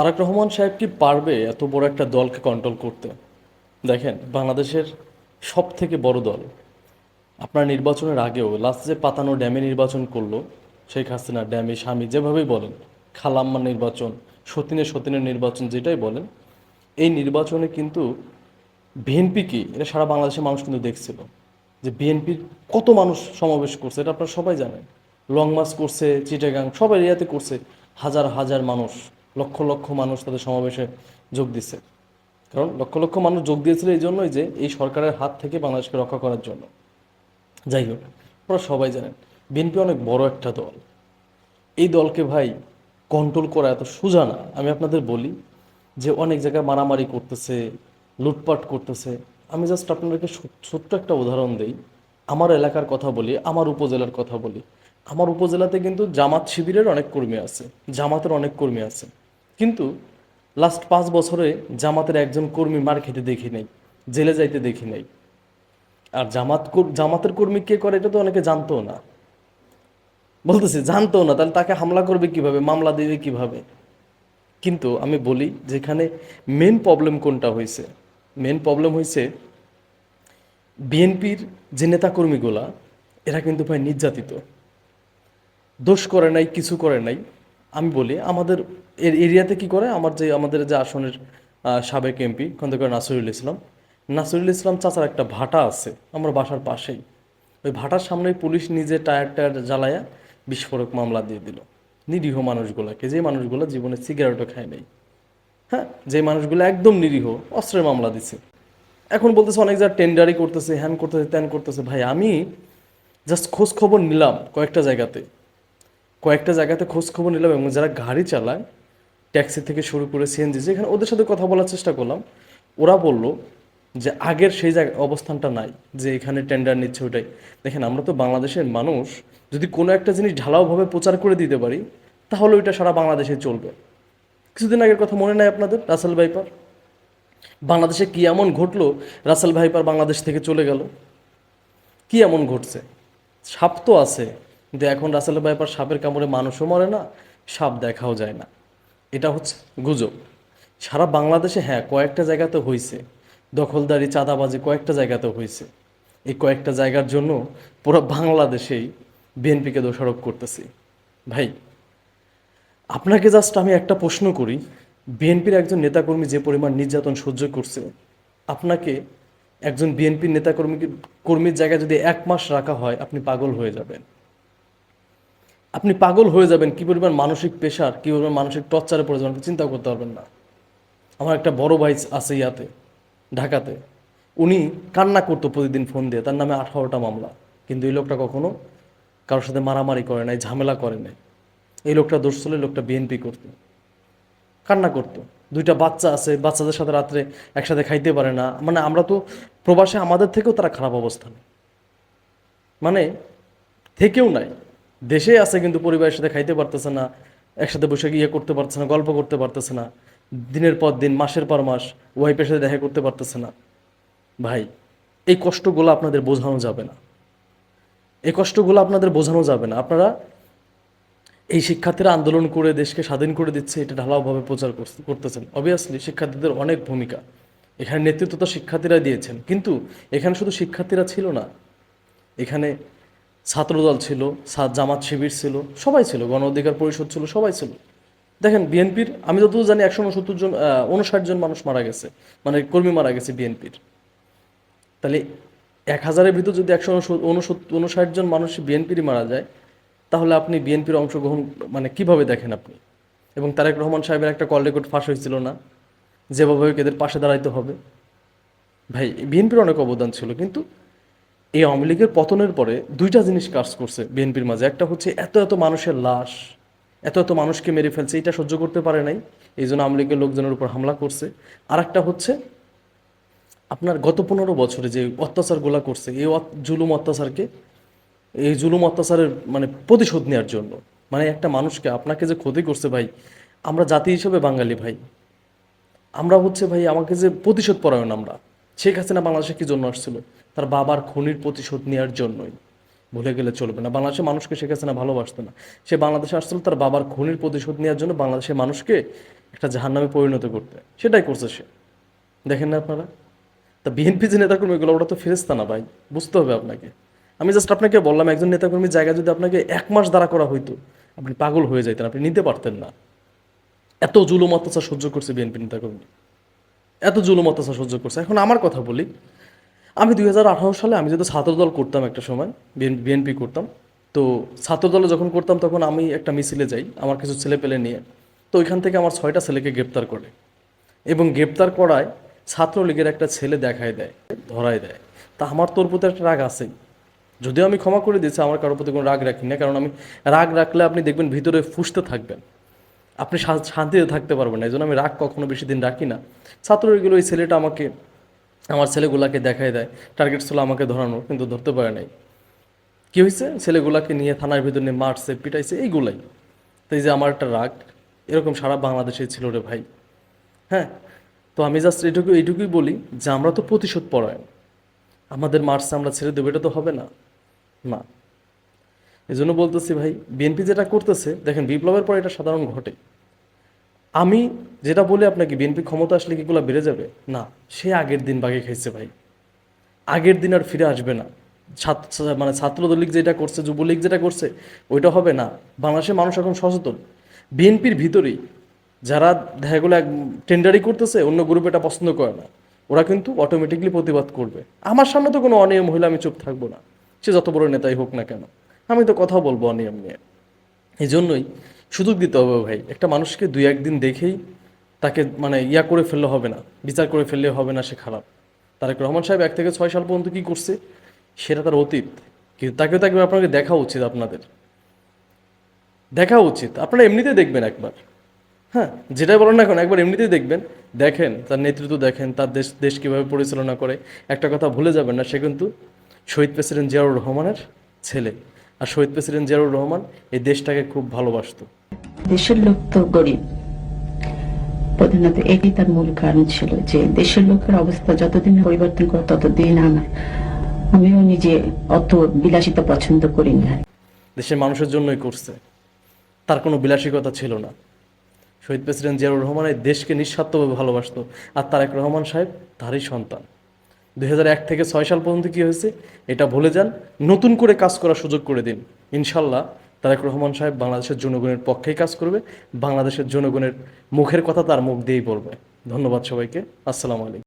তারেক রহমান সাহেব কি পারবে এত বড় একটা দলকে কন্ট্রোল করতে? দেখেন, বাংলাদেশের সব থেকে বড় দল। আপনার নির্বাচনের আগেও লাস্ট যে পাতানো ড্যামে নির্বাচন করল, শেখ হাসিনা ড্যামে স্বামী, যেভাবেই বলেন, খালাম্মার নির্বাচন, সতীনের সতীনের নির্বাচন যেটাই বলেন, এই নির্বাচনে কিন্তু বিএনপি কি, এটা সারা বাংলাদেশের মানুষ কিন্তু দেখছিল, যে বিএনপির কত মানুষ সমাবেশ করছে, এটা আপনারা সবাই জানেন। লং মার্চ করছে চিটাগাং সব এরিয়াতে করছে, হাজার হাজার মানুষ। লক্ষ লক্ষ মানুষ তাদের সমাবেশে যোগ দিছে কারণ লক্ষ লক্ষ মানুষ যোগ দিয়েছিল এই জন্যই যে এই সরকারের হাত থেকে বাংলাদেশকে রক্ষা করার জন্য। যাই হোক, আপনারা সবাই জানেন, বিএনপি অনেক বড় একটা দল। এই দলকে ভাই কন্ট্রোল করা এত সোজা না। আমি আপনাদের বলি যে অনেক জায়গায় মারামারি করতেছে, লুটপাট করতেছে। আমি জাস্ট আপনাদেরকে ছোট্ট একটা উদাহরণ দেই। আমার এলাকার কথা বলি, আমার উপজেলার কথা বলি। আমার উপজেলাতে কিন্তু জামাত শিবিরের অনেক কর্মী আছে, জামাতের অনেক কর্মী আছে। কিন্তু লাস্ট পাঁচ বছরে জামাতের একজন কর্মী মার খেতে দেখি নাই, জেলে যাইতে দেখি নাই। আর জামাত জামাতের কর্মী কে করে এটা তো অনেকে জানতো না। বলতেছে জানতো না, তাহলে তাকে হামলা করবে কীভাবে, মামলা দেবে কীভাবে? কিন্তু আমি বলি, যেখানে মেন প্রবলেম কোনটা হয়েছে মেন প্রবলেম হয়েছে বিএনপির যে নেতাকর্মীগুলা, এরা কিন্তু ভাই নির্যাতিত। দোষ করে নাই, কিছু করে নাই। আমি বলি, আমাদের এর এরিয়াতে কি করে? আমার যে, আমাদের যে আসনের সাবেক এমপি খন্দকার নাসিরুল ইসলাম। নাসিরুল ইসলাম চাচার একটা ভাটা আছে, আমার বাসার পাশেই। ওই ভাটার সামনেই পুলিশ নিজে টায়ার টায়ার জ্বালায়া বিস্ফোরক মামলা দিয়ে দিল। নিরীহ মানুষগুলাকে যে মানুষগুলো জীবনে সিগারেটও খায় নাই। হ্যাঁ যে মানুষগুলো একদম নিরীহ, অস্ত্রের মামলা দিছে। এখন বলতেছে অনেক জায়গায় টেন্ডারি করতেছে, হ্যান করতেছে, ত্যান করতেছে। ভাই, আমি জাস্ট খোঁজ খবর নিলাম কয়েকটা জায়গাতে। কয়েকটা জায়গাতে খোঁজ খবর নিলাম এবং যারা গাড়ি চালায়, ট্যাক্সি থেকে শুরু করে সিএনজি যেখানে ওদের সাথে কথা বলার চেষ্টা করলাম, ওরা বলল যে আগের সেই জায়গা, অবস্থানটা নাই, যে এখানে টেন্ডার নিচ্ছে ওটাই। দেখেন, আমরা তো বাংলাদেশের মানুষ, যদি কোনো একটা জিনিস ঢালাওভাবে প্রচার করে দিতে পারি, তাহলে ওইটা সারা বাংলাদেশে চলবে। কিছুদিন আগের কথা মনে নাই আপনাদের, রাসেল ভাইপার? বাংলাদেশে কি এমন ঘটলো, রাসেল ভাইপার বাংলাদেশ থেকে চলে গেল? কি এমন ঘটছে? সাপ তো আছে। কিন্তু এখন রাসেল ভাইপার সাপের কামড়ে মানুষও মরে না, সাপ দেখাও যায় না। এটা হচ্ছে গুজব। সারা বাংলাদেশে হ্যাঁ কয়েকটা জায়গাতে হয়েছে দখলদারি, চাঁদাবাজি কয়েকটা জায়গাতে হয়েছে এই কয়েকটা জায়গার জন্য পুরো বাংলাদেশেই বিএনপিকে দোষারোপ করতেছি। ভাই, আপনাকে জাস্ট আমি একটা প্রশ্ন করি। বিএনপির একজন নেতাকর্মী যে পরিমাণ নির্যাতন সহ্য করছে, আপনাকে একজন বিএনপির নেতাকর্মী কর্মীর জায়গায় যদি এক মাস রাখা হয়, আপনি পাগল হয়ে যাবেন। আপনি পাগল হয়ে যাবেন, কী পরিমাণ মানসিক প্রেশার কী পরিমাণ মানসিক টর্চারে পড়ে যাবেন চিন্তা করতে পারবেন না। আমার একটা বড় ভাই আছে ইয়াতে, ঢাকাতে। উনি কান্না করতো প্রতিদিন ফোন দিয়ে, তার নামে আঠারোটা মামলা। কিন্তু এই লোকটা কখনো কারোর সাথে মারামারি করে নাই, ঝামেলা করে নাই। এই লোকটা দোষ এই লোকটা বিএনপি করতো। কান্না করতো। দুইটা বাচ্চা আছে, বাচ্চাদের সাথে রাত্রে একসাথে খাইতে পারে না। মানে আমরা তো প্রবাসে আমাদের থেকেও তারা খারাপ অবস্থানে। মানে থেকেও নাই। দেশে আছে কিন্তু পরিবারের সাথে খাইতে পারতেছে না, একসাথে বসে ইয়ে করতে পারতেছে না, গল্প করতে পারতেছে না, দিনের পর দিন, মাসের পর মাস ওয়াইফের সাথে দেখা করতে পারতেছে না। ভাই, এই কষ্টগুলো আপনাদের বোঝানো যাবে না। এই কষ্টগুলো আপনাদের বোঝানো যাবে না। আপনারা এই শিক্ষার্থীরা আন্দোলন করে দেশকে স্বাধীন করে দিচ্ছে, এটা ঢালাওভাবে প্রচার করতেছেন। অবভিয়াসলি শিক্ষার্থীদের অনেক ভূমিকা। এখানে নেতৃত্ব তো শিক্ষার্থীরা দিয়েছেন। কিন্তু এখানে শুধু শিক্ষার্থীরা ছিল না। এখানে ছাত্রদল ছিল জামাত শিবির ছিল, সবাই ছিল, গণ অধিকার পরিষদ ছিল, সবাই ছিল। দেখেন, বিএনপির, আমি যতদূর জানি, একশো উনসত্তর জন উনষাট জন মানুষ মারা গেছে মানে কর্মী মারা গেছে বিএনপির। তাহলে এক হাজারের ভিতর যদি একশো উনসত্তর উনষাট জন মানুষ বিএনপিরই মারা যায়, তাহলে আপনি বিএনপির অংশগ্রহণ মানে কীভাবে দেখেন আপনি? এবং তারেক রহমান সাহেবের একটা কল রেকর্ড ফাঁস হয়েছিল না? যেভাবে এদের পাশে দাঁড়াইতে হবে। ভাই, বিএনপির অনেক অবদান ছিল, কিন্তু এই আওয়ামী লীগের পতনের পরে দুইটা জিনিস কাজ করছে বিএনপির মাঝে। একটা হচ্ছে এত এত মানুষের লাশ, এত এত মানুষকে মেরে ফেলছে, এটা সহ্য করতে পারে নাই, এই জন্য আওয়ামী লীগের লোকজনের উপর হামলা করছে। আর একটা হচ্ছে, আপনার গত পনেরো বছরে যে অত্যাচারগুলো করছে, এই জুলুম অত্যাচারকে, এই জুলুম অত্যাচারের মানে প্রতিশোধ নেওয়ার জন্য মানে একটা মানুষকে আপনাকে যে ক্ষতি করছে ভাই, আমরা জাতি হিসেবে বাঙালি ভাই, আমরা হচ্ছে ভাই আমাকে যে প্রতিশোধ পরায়ণ আমরা, শেখ হাসিনা বাংলাদেশে কি জন্য আসছিল? তার বাবার খুনির প্রতিশোধ নেওয়ার জন্যই। ভুলে গেলে চলবে না। বাংলাদেশের মানুষকে শেখ হাসিনা ভালোবাসতো না। সে বাংলাদেশে আসছিল তার বাবার খুনির প্রতিশোধ নেওয়ার জন্য বাংলাদেশের মানুষকে একটা জাহান্নামে পরিণত করতে। সেটাই করছে সে। দেখেন না আপনারা? তা বিএনপি যে নেতাকর্মীগুলো ওটা তো ফেরেস্তা না ভাই। বুঝতে হবে আপনাকে। আমি জাস্ট আপনাকে বললাম, একজন নেতাকর্মীর জায়গায় যদি আপনাকে এক মাস দাঁড়া করা হইতো, আপনি পাগল হয়ে যাইতেন। আপনি নিতে পারতেন না। এত জুলুম অত্যাচার সহ্য করছে বিএনপি নেতাকর্মী। এত জুলুম অত্যাচার সহ্য করছে। এখন আমার কথা বলি আমি দুই হাজার আঠারো সালে আমি যেহেতু ছাত্রদল করতাম একটা সময় বিএনপি করতাম। তো ছাত্রদলে যখন করতাম তখন আমি একটা মিছিলে যাই, আমার কিছু ছেলে পেলে নিয়ে। তো ওইখান থেকে আমার ছয়টা ছেলেকে গ্রেপ্তার করে এবং গ্রেপ্তার করায় ছাত্রলীগের একটা ছেলে দেখায় দেয়, ধরায় দেয়। তা আমার তোর প্রতি একটা রাগ আছেই। যদিও আমি ক্ষমা করে দিয়েছি, আমার কারোর প্রতি কোনো রাগ রাখি না কারণ আমি রাগ রাখলে আপনি দেখবেন ভিতরে ফুসতে থাকবেন। আপনি শান্তিতে থাকতে পারবেন না, এই জন্য আমি রাগ কখনো বেশি দিন রাখি না। ছাত্রলীগের ওই ছেলেটা আমাকে আমার ছেলেগুলাকে দেখাই দেয়। টার্গেট ছিল আমাকে ধরানো কিন্তু ধরতে পারে নাই। কি হয়েছে? ছেলেগুলাকে নিয়ে থানার ভিতর মারছে, পিটাইছে, এইগুলাই। তো এই যে আমার একটা রাগ, এরকম সারা বাংলাদেশে ছিল রে ভাই। হ্যাঁ? তো আমি জাস্ট এটুকু এইটুকুই বলি যে আমরা তো প্রতিশোধ পরায়ণ। আমাদের মার্চে আমরা ছেড়ে দেবো, এটা তো হবে না। না। এই জন্য বলতেছি ভাই বিএনপি যেটা করতেছে, দেখেন বিপ্লবের পর এটা সাধারণ ঘটে। আমি যেটা বলি আপনাকে বিএনপি ক্ষমতা আসলে কি বেড়ে যাবে? না, সে আগের দিন বাগে খাইছে ভাই। আগের দিন আর ফিরে আসবে না। ছাত্র মানে ছাত্রলীগ যেটা করছে, যুবলীগ যেটা করছে, ওইটা হবে না। বাংলাদেশের মানুষ এখন সচেতন। বিএনপির ভিতরেই যারা দেখা গেলো এক টেন্ডারি করতেছে, অন্য গ্রুপ এটা পছন্দ করে না। ওরা কিন্তু অটোমেটিকলি প্রতিবাদ করবে। আমার সামনে তো কোনো অনিয়ম হলে আমি চুপ থাকব না। সে যত বড় নেতাই হোক না কেন। আমি তো কথা বলব অনিয়ম নিয়ে। এই জন্যই সুযোগ দিতে হবে ভাই। একটা মানুষকে দুই একদিন দেখেই তাকে মানে ইয়া করে ফেললে হবে না, বিচার করে ফেললে হবে না সে খারাপ। তারেক রহমান সাহেব এক থেকে ছয় সাল পর্যন্ত কি করছে? সেটা তার অতীত। কিন্তু তাকেও তো একবার আপনাকে দেখা উচিত আপনাদের। দেখা উচিত। আপনারা এমনিতে দেখবেন একবার। হ্যাঁ যেটাই বলেন না এখন একবার এমনিতেই দেখবেন। দেখেন, তার নেতৃত্ব দেখেন, তার দেশ দেশ কীভাবে পরিচালনা করে। একটা কথা ভুলে যাবেন না, সে কিন্তু শহীদ প্রেসিডেন্ট জিয়াউর রহমানের ছেলে। আর শহীদ প্রেসিডেন্ট জিয়াউর রহমান এই দেশটাকে খুব ভালোবাসতো। দেশের লোক তো গরিব। প্রধানত এটি তার মূল কারণ ছিল যে দেশের লোকের অবস্থা যতদিন পরিবর্তন করে ততদিন আমার আমিও নিজে অত বিলাসিতা পছন্দ করি না দেশের মানুষের জন্যই করছে। তার কোনো বিলাসিকতা ছিল না। শহীদ প্রেসিডেন্ট জিয়াউর রহমান এই দেশকে নিঃস্বার্থভাবে ভালোবাসতো। আর তারেক রহমান সাহেব তারই সন্তান। এক থেকে ছয় সাল পর্যন্ত কী হয়েছে? এটা ভুলে যান। নতুন করে কাজ করার সুযোগ করে দিন। ইনশাল্লাহ তারেক রহমান সাহেব বাংলাদেশের জনগণের পক্ষেই কাজ করবে। বাংলাদেশের জনগণের মুখের কথা তার মুখ দিয়েই বলবে। ধন্যবাদ সবাইকে। আসসালামু আলাইকুম।